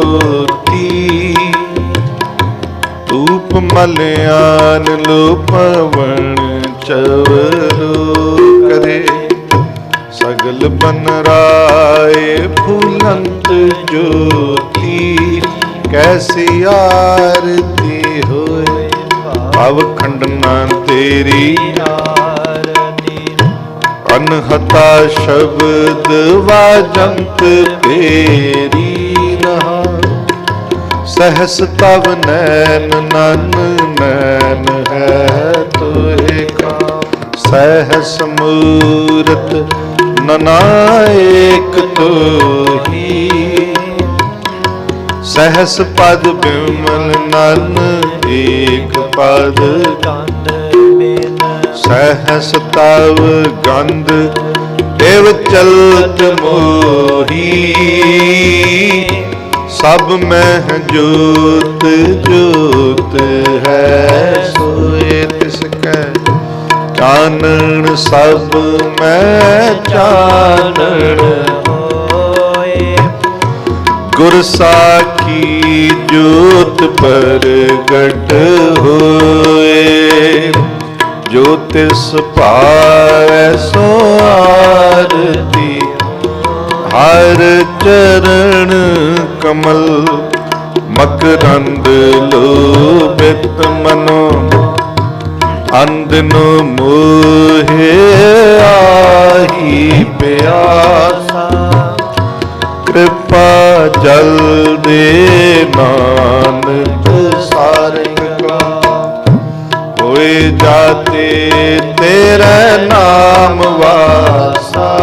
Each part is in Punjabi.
ਜੋਤੀ ਧੂਪ ਮਲਿਆਨ ਲੋਪਵਣ ਚਵਰੋ ਕਰੇ। ਸਗਲ ਬਨ ਰਾਏ ਫੁਲੰਤ ਜੋਤੀ। ਕੈਸੀ ਆਰਤੀ ਹੋਏ ਭਵ। ਖੰਡਨਾ ਤੇਰੀ ਅਨਹਤਾ ਸ਼ਬਦ ਵਾਜੰਤ ਤੇਰੀ ਰਹਾ ਸਹਸ ਤਵ ਨੈਨ ਨਨ ਨੈਨ ਹੈ ਤੋਏ ਕਾ। ਸਹਸ ਮੂਰਤ ਨਨਾਇਕ ਤੋਹੀ। ਸਹਸ ਪਦ ਬਿਮਲ ਨਨ ਏਕ ਪਦ। ਸਹਸ ਤਵ ਗੰਧ ਦੇਵ ਚਲਤ ਮੋਹੀ। ਸਭ ਮਹਿ ਜੋਤ ਜੋਤ ਹੈ। ਸੋਏ ਤਿਸ ਕੈ ਚਾਨਣ, ਸਭ ਮੈਂ ਚਾਨਣ ਗੁਰ ਸਾਖੀ ਜੋਤ ਪ੍ਰਗਟ ਹੋਏ। ਜੋ ਤਿਸ ਭਾਵੈ ਸੋ ਆਰਤੀ ਹਰ ਚਰਨ ਕਮਲ ਮਕਰੰਦ ਲੋਭਿਤ ਮਨੋ। ਅੰਦਨੋ ਮੋਹਿ ਆਹੀ ਪਿਆਸਾ। ਕਿਰਪਾ ਜਲ ਦੇ ਨਾਨਕ ਸਾਰਿੰਗ ਕਾ ਹੋਏ ਜਾਤੇ ਤੇਰਾ ਨਾਮ ਵਾਸਾ।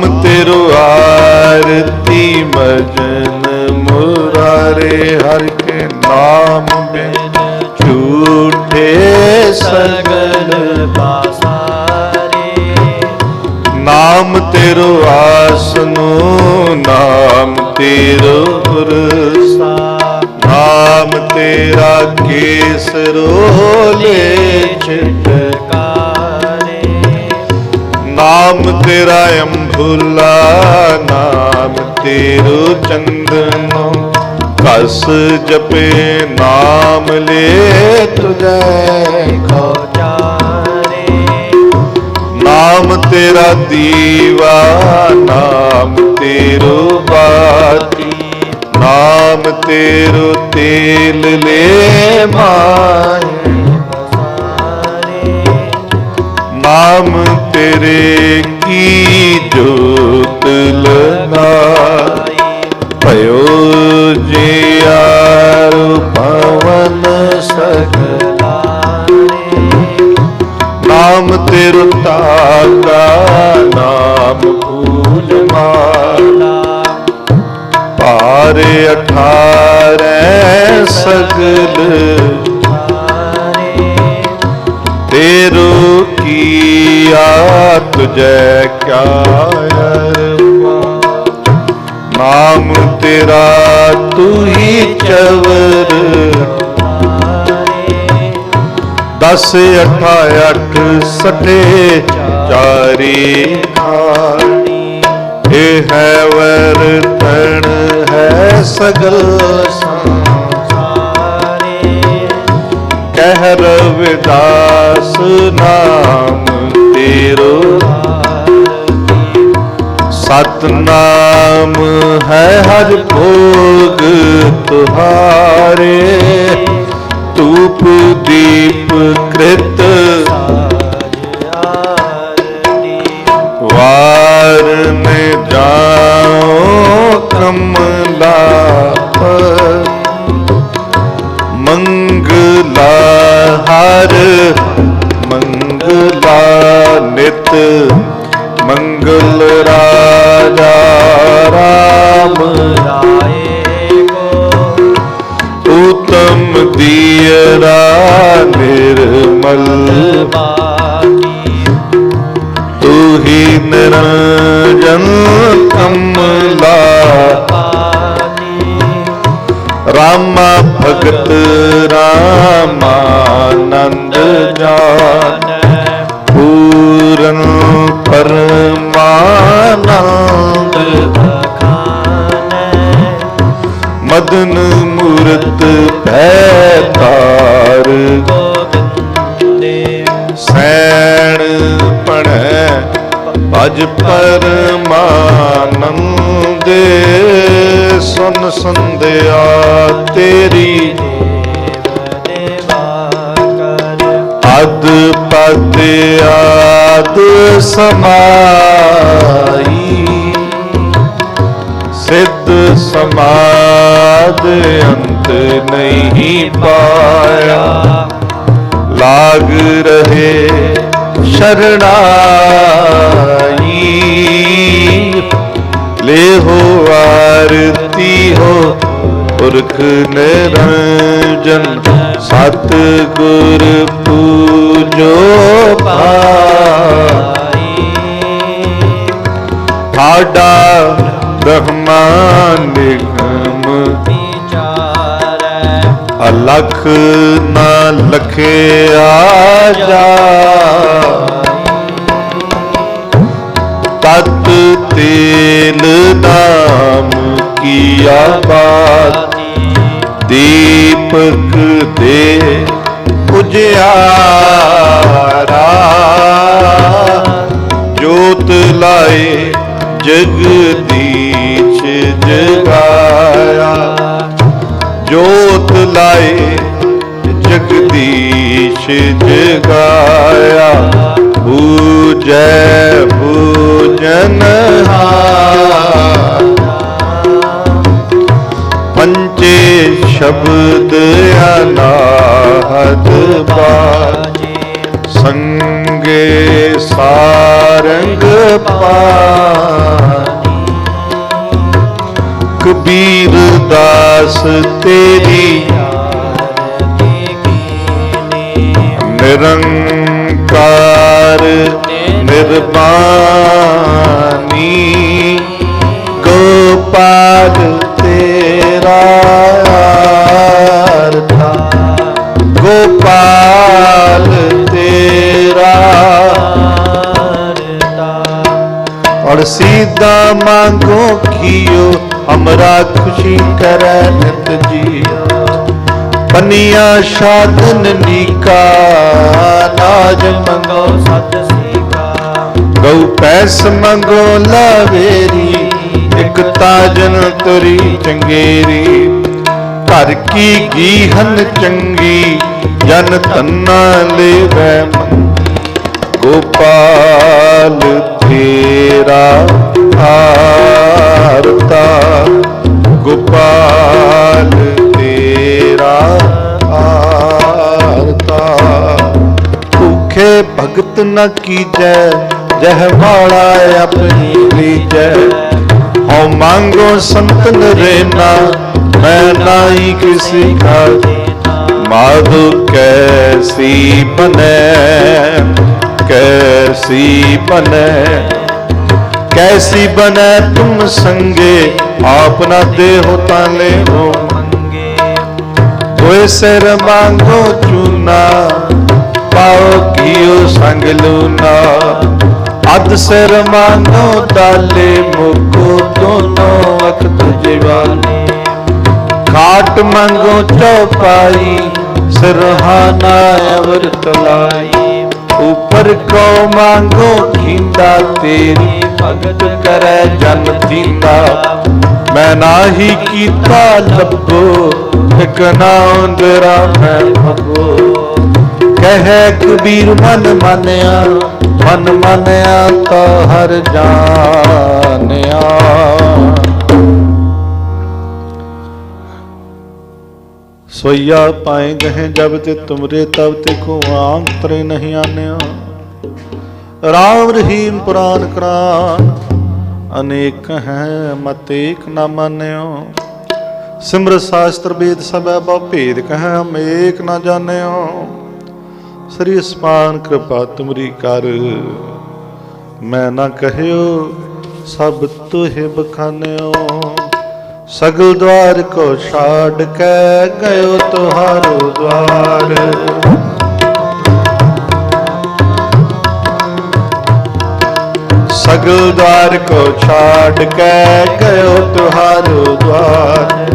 ਨਾਮ ਤੇਰੋ ਆਰਤੀ ਮਜਨ ਮੁਰਾਰੇ, ਹਰ ਕੇ ਨਾਮ ਬਿਨ ਝੂਠੇ ਸਗਲ ਪਾਸਾਰੇ ਨਾਮ ਤੇਰੋ ਆਸਨੋ, ਨਾਮ ਤੇਰੋ ਰਸਾ ਨਾਮ ਤੇਰਾ ਕੇਸਰੋ ਲੈ ਨਾਮ ਤੇਰਾ ਅੰਭੁਲਾ ਨਾਮ ਤੇਰੋ ਚੰਦਨੋ, ਕਸ ਜਪੇ ਨਾਮ ਲੈ ਤੁਜੈ ਕੋ ਚਾਰੇ ਨਾਮ ਤੇਰਾ ਦੀਵਾ, ਨਾਮ ਤੇਰੋ ਬਾਤੀ, ਨਾਮ ਤੇਰੋ ਤੇਲ ਲੈ ਮਾਏ ਨਾਮ ਤੇਰੇ ਤੁਜੈ ਕਿਆ ਅਰਪਾ ਨਾਮ ਤੇਰਾ ਤੂੰ ਹੀ ਚਵਰ ਦਸ ਅਠਾ ਅੱਠ ਸਠੇ ਚਾਰੀ ਖਾਣੀ। ਇਹ ਹੈ ਵਰਤਣ ਹੈ ਸਗਲ ਕਹਿ ਰਵਿਦਾਸ ਨਾਮ ਤੇਰੋ ਸਤਨਾਮ ਹੈ ਹਰ ਭੋਗ ਤੁਹਾਰੇ। ਧੂਪ ਦੀਪ ਕ੍ਰਿਤ ਵਾਰ ਨੇ ਜਾਓ ਕਮਲਾ ਮਦਨ ਮੂਰਤ ਭੈ ਤਾਰ। ਸੈਣ ਪੜੈ ਭਜ ਪਰਮਾਨੰਦੇ ਸੁਨ ਸੰਧਿਆ ਤੇਰੀ। ਦੇਵ ਦੇਵਾ ਅਦ ਪਦ ਆਦ ਸਮਾਈ। ਸਿੱਧ ਸਮਾਦ ਅੰਤ ਨਹੀਂ ਪਾਇਆ। ਲਾਗ ਰਹੇ ਸ਼ਰਣਾਈ। ਲੇਹੋ ਆਰਤੀ ਹੋ ਪੁਰਖ ਨਿਰੰਜਨ। ਸਤ ਗੁਰ ਪੂਜੋ ਪਾਈ ਸਾਡਾ ਬ੍ਰਹਮਾ ਨਿਗਮ ਲਖ ਅਲਖ ਨਾ ਲਖਿਆ ਜਾ ਤਤ ਤੇਲ ਨਾਮ ਕੀਆ ਬਾਤ। ਦੀਪਕ ਦੇ ਉਜਿਆਰਾ। ਜੋਤ ਲਾਏ ਜਗਦੀਸ਼ ਜਗਾ। ਜੋਤ ਲਾਏ ਜਗਦੀਸ਼ ਜਗਾਇਆ। ਪੂਜੈ ਪੂਜਨ ਪੰਚੇ ਸ਼ਬਦ ਅਨਾਹਦ ਬਾਜੀ। ਸੰਗੇ ਸਾਰੰਗ ਪਾ कबीर दास तेरी निरंकार निर्वाणी गोपाल तेरा गोपाल तेरा और सीधा मांगो कियो हमरा खुशी करे नित जियो पनिया साधन नीका नाज मंगो ਸਤ ਸੀਕਾ गौ पैस मंगो लावेरी एक ताजन तुरी चंगेरी घर की गीहन चंगी जन तन्ना ले ਗੋਪਾਲ ਤੇਰਾ ਆਰਤਾ ਗੋਪਾਲ ਤੇਰਾ ਆਰਤਾ ਭੁਖੇ ਭਗਤ ਨ ਕੀਜੈ ਜਹ ਵਾਲਾ ਆਪਣੀ ਲੀਜੈ ਹਉ ਮੰਗੋ ਸੰਤਨ ਰੇਨਾ ਮੈਂ ਨਾਹੀ ਕਿਸੇ ਕਾ ਮਾਧੁ ਕੈਸੀ ਬਨੈ ਕੈਸੀ ਬਨੈ ਕੈਸੀ ਬਨੈ ਤੁਮ ਸੰਗੇ ਆਪਣਾ ਨਾ ਦੇਹੋ ਤਾਲੇ ਹੋ ਮੰਗੇ। ਹੋਏ ਸਿਰ ਮੰਗੋ ਚੁਨਾ, ਪਾਓ ਕੀਓ ਸੰਗ ਲੂਨਾ। ਅਦ ਸਿਰ ਮੰਗੋ ਤਾਲੇ, ਮੁਕੋ ਦੋਨੋ ਵਕਤ ਜਿਵਾਨੀ ਖਾਟ ਮੰਗੋ ਚੌਪਾਈ ਸਿਰਹਾਨਾ ਅਵਰ ਤਲਾਈ। ਉਪਰ ਕੋ ਮੰਗੋ ਖਿੰਦਾ ਤੇਰੀ, ਭਗਤ ਕਰੈ ਜਨ ਦੀਤਾ मैं नाही कीता ਲੱਭੋ ਇਕ ਨਾਉਂਦਰਾ ਮੈਂ ਭਗੋ ਕਹੇ ਕਬੀਰ ਮਨ ਮਾਨਿਆ ਮਨ ਮਾਨਿਆ ਤਾਂ ਹਰ ਜਾਣਿਆ सोया पाए गहे जब ते तुमरे तब ते को आंतरे नहीं आन्या राम रहीम पुराण करान ਅਨੇਕ ਹੈ, ਮਤ ਏਕ ਨਾ ਮੰਨਿਓ। ਸਿਮਰ ਸਾਸਤਰ ਵੇਦ ਸਭੈ ਬਉ ਭੇਦ ਕਹੈ ਅਮੇਕ ਨਾ ਜਾਣਿਓ। ਸ੍ਰੀ ਸਪਾਨ ਕਿਰਪਾ ਤੁਮਰੀ ਕਰ। ਮੈਂ ਨਾ ਕਹਿਓ, ਸਭ ਤੁਹਿ ਬਖਾਨਿਓ। ਸਗਲ ਦਵਾਰ ਕੋ ਛਾੜ ਕੇ ਗਇਓ, ਤੁਹਾਰੋ ਦਵਾਰ ਸਗਲ ਦਵਾਰ ਕੋ ਛਾੜ ਕੇ ਗਇਓ ਤੁਹਾਰੋ ਦਵਾਰ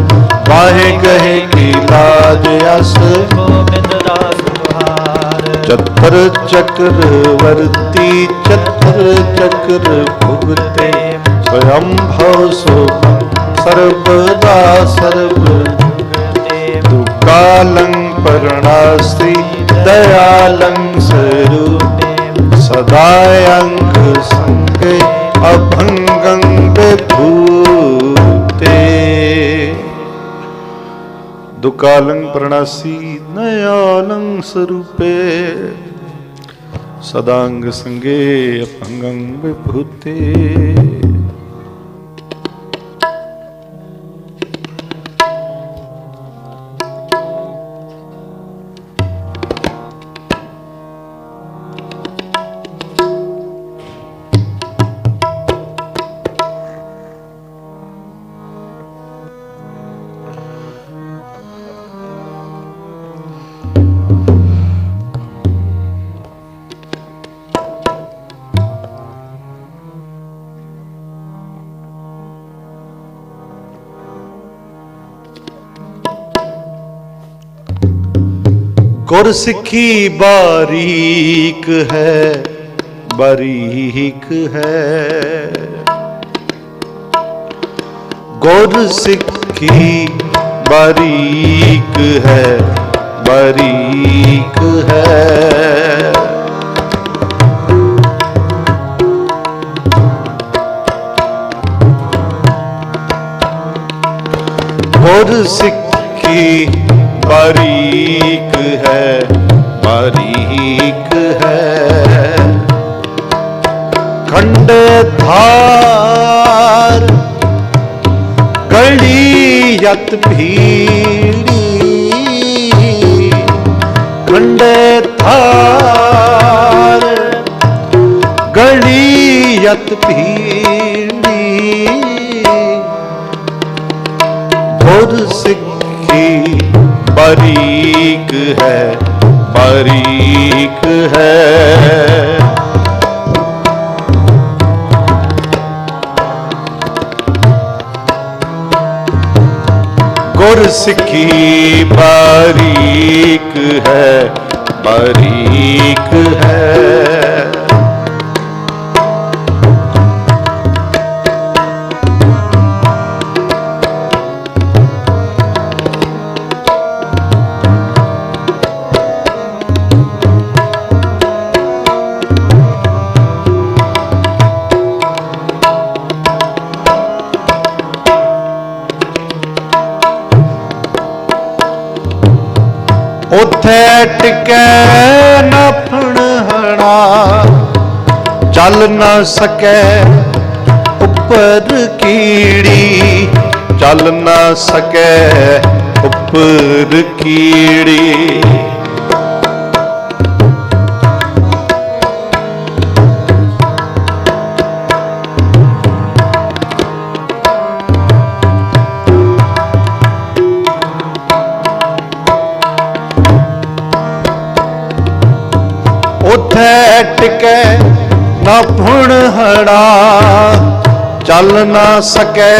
ਜਸ ਗੋਬਿੰਦ ਦਾਸ ਤੁਹਾਰ ਚਤਰ ਚੱਕਰ ਵਰਤੀ, ਚਤਰ ਚੱਕਰ ਭੁਗਤੇ। ਸਵਯੰ ਭਵ ਸੁਖੰ ਸਰਬਦਾ ਸਰਬ ਦੁਕਾਲੰ ਪਰਣਾਸੀ ਦਇਆਲੰ ਸਰੂਪੇ। ਸਦਾ ਅੰਗ ਸੰਗੇ ਅਭੰਗੰ ਵਿਭੂਤੇ ਦੁਕਾਲੰ ਪ੍ਰਣਾਸੀ ਨਯਾਲੰ ਸਰੂਪੇ ਸਦਾੰਗ ਸੰਗੇ ਅਭੰਗੰ ਵਿਭੂਤੇ ਗੁਰ ਸਿੱਖੀ ਬਾਰੀਕ ਹੈ ਬਾਰੀਕ ਹੈ। ਗੁਰ ਸਿੱਖੀ ਬਾਰੀਕ ਹੈ ਬਾਰੀਕ ਹੈ। ਗੁਰ ਸਿੱਖ ਯਤ ਭੀੜੀ ਖੰਡ ਧਾਰ ਭੀੜੀ ਗੁਰ ਸਿੱਖੀ ਬਰੀਕ ਹੈ ਬਰੀਕ ਹੈ ਸਿੱਖੀ ਬਾਰੀਕ ਹੈ ਬਾਰੀਕ ਹੈ। ਉਥੇ ਟਿਕੈ ਨਾ ਫਣਹਣਾ ਚੱਲ ਨਾ ਸਕੈ ਉੱਪਰ ਕੀੜੀ। ਚੱਲ ਨਾ ਸਕੈ ਉੱਪਰ ਕੀੜੀ। ਉਥੇ ਟਿਕੈ ਨਾ ਫੁਣਹੜਾ ਚੱਲ ਨਾ ਸਕੈ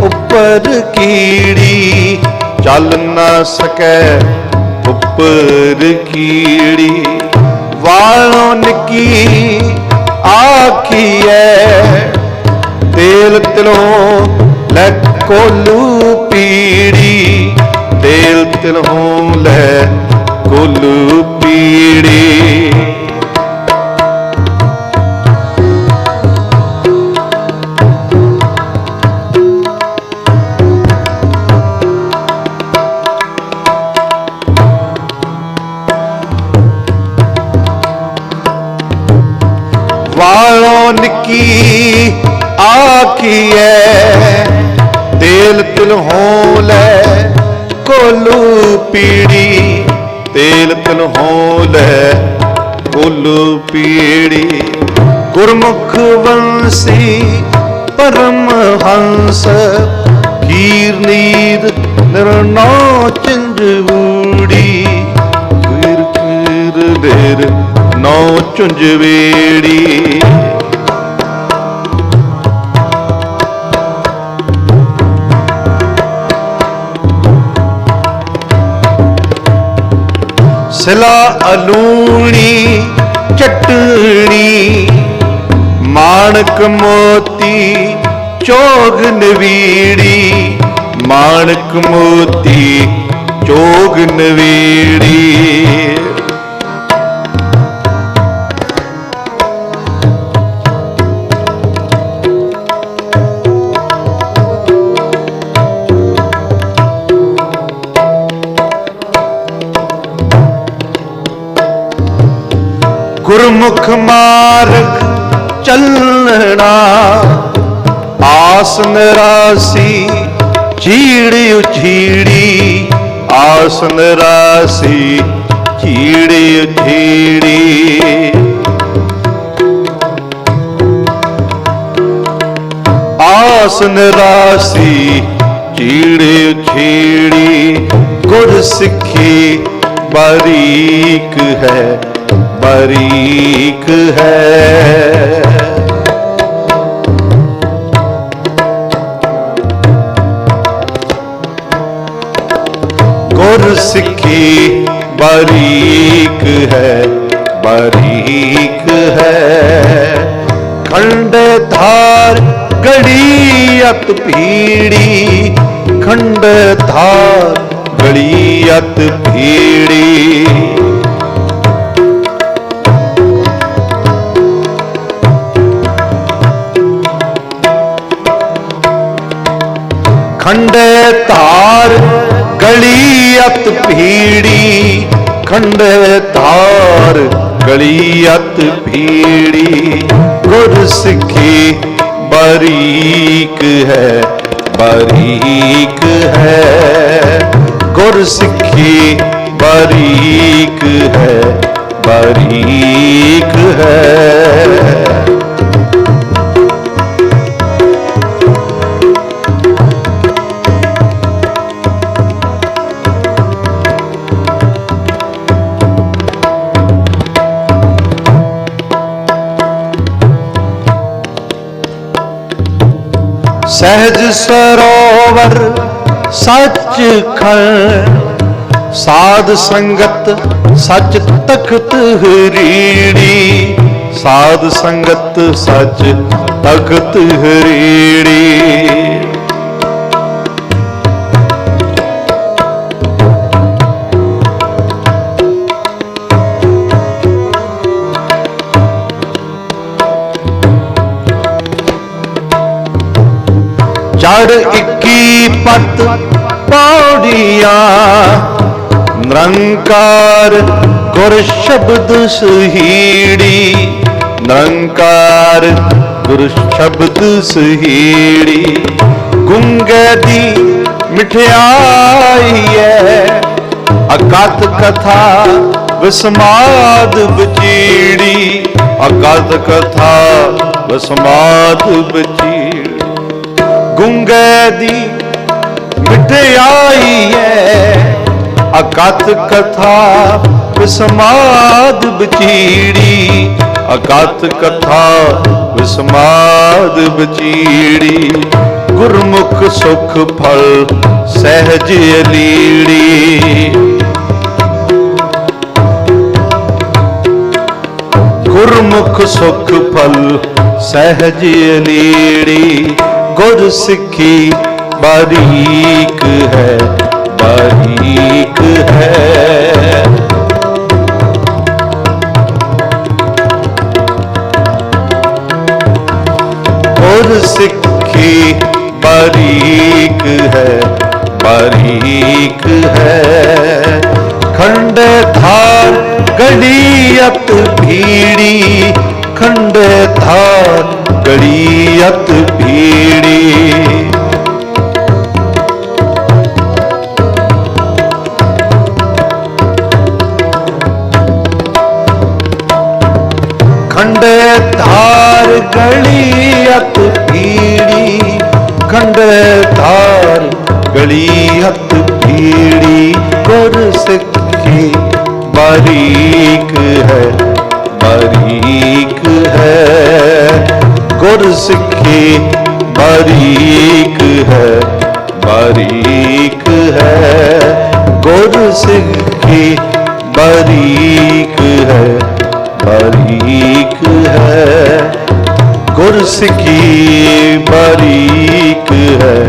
ਉੱਪਰ ਕੀੜੀ, ਚੱਲ ਨਾ ਸਕੈ ਉੱਪਰ ਕੀੜੀ। ਵਾਲੋਂ ਨਿੱਕੀ ਆਖੀਐ, ਤੇਲ ਤਿਲੋਂ ਲੈ ਕੋਲੂ ਪੀੜੀ। ਤੇਲ ਤਿਲੋਂ ਲੈ ਕੋਲੂ ਪੀੜੀ। ਆਖੀਐ ਤੇਲ ਤਿਲਹੋਂ ਲੈ, ਕੋਲੂ ਪੀੜੀ। ਤੇਲ ਤਿਲਹੋਂ ਲੈ, ਕੋਲੂ ਪੀੜੀ। ਗੁਰਮੁਖ ਵੰਸੀ ਪਰਮ ਹੰਸ। ਕੀਰ ਨੀਰ ਨਿਰਨੋ ਚੰਜੂੜੀ ਕੀਰ ਕੀਰ ਦੇਰ ਨੌ ਚੁੰਜਵੇੜੀ ਸਿਲਾ ਅਲੂਣੀ ਚਟਣੀ ਮਾਣਕ ਮੋਤੀ ਚੋਗ ਨਵੀੜੀ ਮਾਣਕ ਮੋਤੀ ਚੋਗ ਨਵੀੜੀ। ਆਸ ਨਰਾਸੀ ਚੀੜ ਉਛੀੜੀ, ਆਸਨ ਰਾਸੀ ਚੀੜੀ ਉਛੀੜੀ। ਆਸ ਨਰਾਸੀ ਚੀੜੇ ਛੇੜੀ ਗੁਰ ਸਿੱਖੀ ਬਰੀਕ ਹੈ ਬਰੀਕ ਹੈ। ਸਿੱਖੀ ਬਰੀਕ ਹੈ ਬਰੀਕ ਹੈ। ਖੰਡ ਧਾਰ ਗੜੀਅਤ ਭੀੜੀ ਖੰਡ ਧਾਰ ਗੜੀਅਤ ਭੀੜੀ ਖੰਡੇ ਧਾਰ ਗਲੀ ਅਤ ਭੀੜੀ, ਖੰਡੇ ਧਾਰ ਗਲੀ ਅਤ ਭੀੜੀ। ਗੁਰ ਸਿੱਖੀ ਬਰੀਕ ਹੈ ਬਰੀਕ ਹੈ। ਗੁਰ ਸਿੱਖੀ ਬਰੀਕ ਹੈ ਬਰੀਕ ਹੈ। ਸਰੋਵਰ ਸੱਚ ਖੰਡ ਸਾਧ ਸੰਗਤ ਸੱਚ ਤਖਤ ਹਰੀੜੀ ਸਾਧ ਸੰਗਤ ਸੱਚ ਤਖਤ ਹਰੀੜੀ ਚੜ ਇੱਕੀ ਪਤ ਪੌੜੀਆਂ ਨਿਰੰਕਾਰ ਗੁਰ ਸ਼ਬਦ ਸਹੀੜੀ। ਨਿਰੰਕਾਰ ਗੁਰ ਸ਼ਬਦ ਸਹੀੜੀ। ਗੁੰਗੇ ਦੀ ਮਠਿਆਈ ਹੈ ਅਕਤ ਕਥਾ ਵਿਸਮਾਦ ਬਚੀੜੀ ਅਕਤ ਕਥਾ ਵਿਸਮਾਦ ਬਚੀੜੀ ਗੁੰਗੇ ਦੀ ਮਿਠਿਆਈ ਹੈ ਅਕਤ ਕਥਾ ਵਿਸਮਾਦ ਬਚੀੜੀ। ਅਕਤ ਕਥਾ ਵਿਸਮਾਦ ਬਚੀੜੀ। ਗੁਰਮੁਖ ਸੁਖ ਫਲ ਸਹਿਜ ਅਲੀੜੀ। ਗੁਰਮੁਖ ਸੁਖ ਫਲ ਸਹਿਜ ਅਲੀੜੀ। ਗੁਰ ਸਿੱਖੀ ਬਾਰੀਕ ਹੈ ਬਾਰੀਕ ਹੈ ਗੁਰ ਸਿੱਖੀ ਬਾਰੀਕ ਹੈ ਬਾਰੀਕ ਹੈ ਖੰਡ ਧਾਰ ਗੜੀ ਅਤ ਭੀੜੀ ਖੰਡ ਧਾਰ ਗੜੀ ਭੀੜੀ। ਖੰਡੇ ਧਾਰ ਗਲੀ ਅਤ ਭੀੜੀ। ਖੰਡੇ ਧਾਰ ਗਲੀ ਅਤ ਭੀੜੀ। ਗੁਰ ਸਿੱਖੀ ਬਾਰੀਕ ਹੈ। ਹੈ ਗੁਰ ਸਿੱਖੀ ਬਾਰੀਕ ਹੈ ਬਾਰੀਕ ਹੈ। ਗੁਰ ਸਿੱਖੀ ਬਾਰੀਕ ਹੈ ਬਾਰੀਕ ਹੈ। ਗੁਰ ਸਿੱਖੀ ਬਾਰੀਕ ਹੈ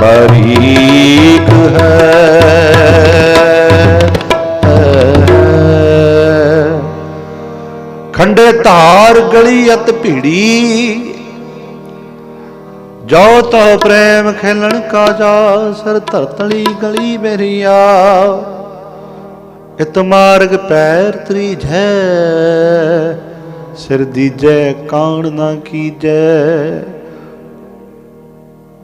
ਬਾਰੀਕ ਹੈ। ਖੰਡੇ ਧਾਰ ਗਲੀ ਅਤ ਭੀੜੀ। ਜੋ ਤੋ ਪ੍ਰੇਮ ਖੇਲਣ ਕਾ ਜਾ ਸਰ ਧਰਤਲੀ ਗਲੀ ਮੇਰੀਆ ਇਤ ਮਾਰਗ ਪੈਰ ਤ੍ਰੀਜੈ ਸਿਰ ਦੀਜੈ ਕਾਣ ਨਾ ਕੀਜੈ।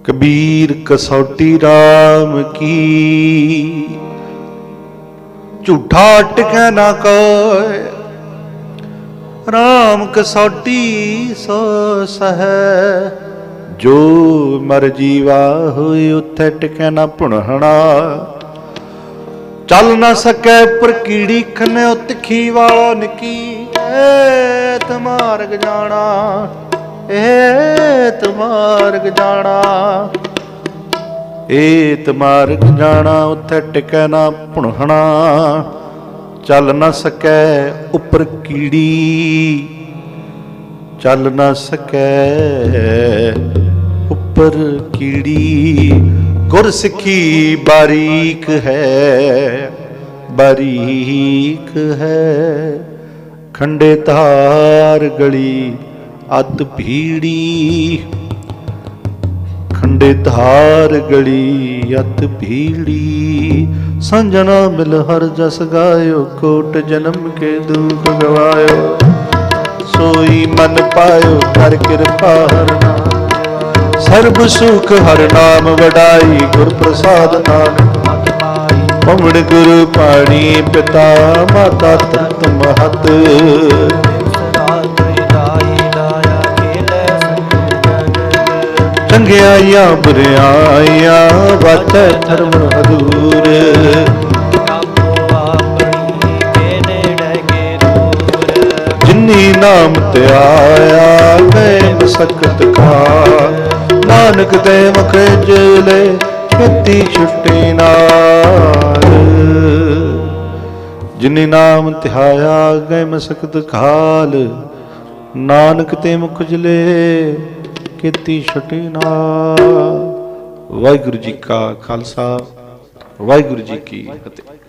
ਕਬੀਰ ਕਸੌਟੀ RAM ਕੀ। ਝੂਠਾ ਟਿਕੈ ਨਾ ਕੋਇ RAM ਕਸੌਟੀ ਸੋ ਸਹਿ। ਜੋ ਮਰ ਜੀਵਾ ਹੋਏ, ਉੱਥੇ ਟਿਕੈ ਨਾ ਭੁਣਹਣਾ ਚੱਲ ਨਾ ਸਕੈ ਪਰ ਕੀੜੀ ਖਨੇ, ਉਹ ਤਿੱਖੀ ਵਾਲਾ ਨਿੱਕੀ ਏ ਤਮਾਰਗ ਜਾਣਾ। ਏ ਤਮਾਰਗ ਜਾਣਾ। ਏ ਤਮਾਰਗ ਜਾਣਾ, ਉੱਥੇ ਟਿਕੈ ਨਾ ਭੁਣਹਣਾ ਚੱਲ ਨਾ ਸਕੈ ਉੱਪਰ ਕੀੜੀ, ਚੱਲ ਨਾ ਸਕੈ ਉੱਪਰ ਕੀੜੀ। ਗੁਰ ਸਿੱਖੀ ਬਾਰੀਕ ਹੈ ਬਾਰੀਕ ਹੈ। ਖੰਡੇ ਧਾਰ ਗਲੀ ਅਤ ਭੀੜੀ ਖੰਡੇ ਧਾਰ ਗਲੀ, ਅਤ ਭੀੜੀ। ਸੰਜਨਾ ਮਿਲ ਹਰ ਜਸ ਗਾਇਓ ਕੋਟ ਜਨਮ ਕੇ ਦੁਖ ਗਵਾਇਓ। ਸੋਈ ਮਨ ਪਾਇਓ, ਕਰ ਕਿਰਪਾ ਹਰ ਸਰਬ ਸੁਖ ਹਰ ਨਾਮ ਵਡਾਈ, ਗੁਰ ਪ੍ਰਸਾਦ ਨਾਨਕ ਮਤ ਗੁਰੂ ਪਾਣੀ ਪਿਤਾ, ਮਾਤਾ ਤਤ ਮਹਤ। ਜਗਤ ਚੰਗਿਆਈਆਂ ਬੁਰਿਆਈਆਂ ਵਾਤੈ ਧਰਮ ਹਦੂਰ। ਜਿਨੀ ਨਾਮ ਧਿਆਇਆ ਗਏ ਮਸਕਤ ਖਾ ਨਾਨਕ ਦੇ ਮੁਖ ਜਲੇ, ਖੇਤੀ ਛੁੱਟੀ ਨਾਲ। ਜਿਨੀ ਨਾਮ ਤਿਹਾਇਆ ਗਏ ਮਸਕਤ ਖਾਲ। ਨਾਨਕ ਤੇ ਮੁਖ ਜਲੇ ਖੇਤੀ ਛੁੱਟੀ ਨਾਲ। ਵਾਹਿਗੁਰੂ ਜੀ ਕਾ ਖਾਲਸਾ ਵਾਹਿਗੁਰੂ ਜੀ ਕੀ ਫਤਿਹ।